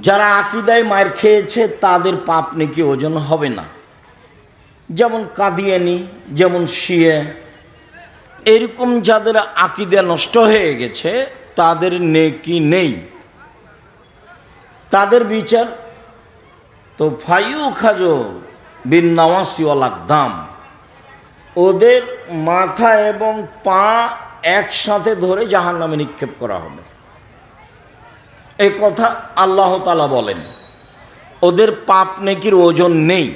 যারা আকিদায় মার খেয়েছে, তাদের পাপ নাকি ওজন হবে না। যেমন কাদিয়ানি, যেমন শিয়ে, এরকম যাদের আকিদা নষ্ট হয়ে গেছে, তাদের নেকি নেই। তাদের বিচার তো ফাইউ খাজো বিন নওয়াসিওয়ালাক দাম ওদের মাথা এবং পা একসাথে ধরে জাহান নামে নিক্ষেপ করা হবে। এই কথা আল্লাহ তালা বলেন। ওদের পাপ নেকির ওজন নেই।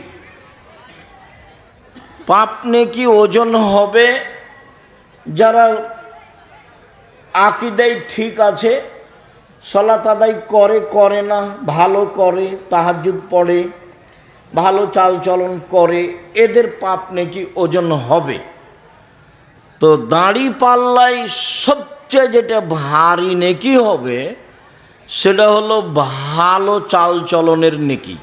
পাপ নেকি ওজন হবে যারা আকিদাই ঠিক আছে, সলাত আদায় করে করে না, ভালো করে তাহাজুদ পড়ে, ভালো চালচলন করে, এদের পাপ নাকি ওজন হবে। তো দাঁড়ি পাল্লাই সবচেয়ে যেটা ভারী নেকি হবে সেটা হলো ভালো চালচলনের নেকি।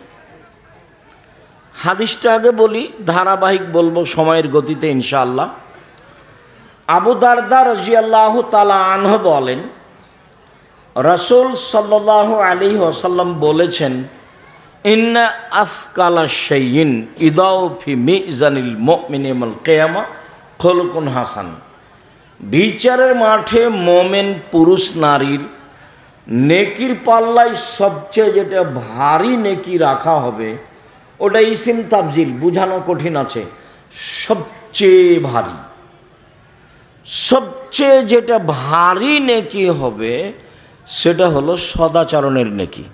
হাদিসটা আগে বলি, ধারাবাহিক বলব সময়ের গতিতে ইনশাআল্লাহ। আবু দারদা রাজিয়াল্লাহ তালা আনহ বলেন, রসুল সাল্লাহ আলী ওসাল্লাম বলেছেন, ইন্না আফকালা শৈন ইদাও ফি মিজানিল মিনিমাল কেয়ামা খোলকুন হাসান। বিচারের মাঠে মোমেন পুরুষ নারীর নেকির সবচেয়ে যেটা ভারী নেকি রাখা হবে, ওটা ইসিম তাবজিল বুঝানো কঠিন আছে, সবচেয়ে ভারী। সবচেয়ে যেটা ভারী নেকি হবে, সেটা হলো সদাচরণের নেকি।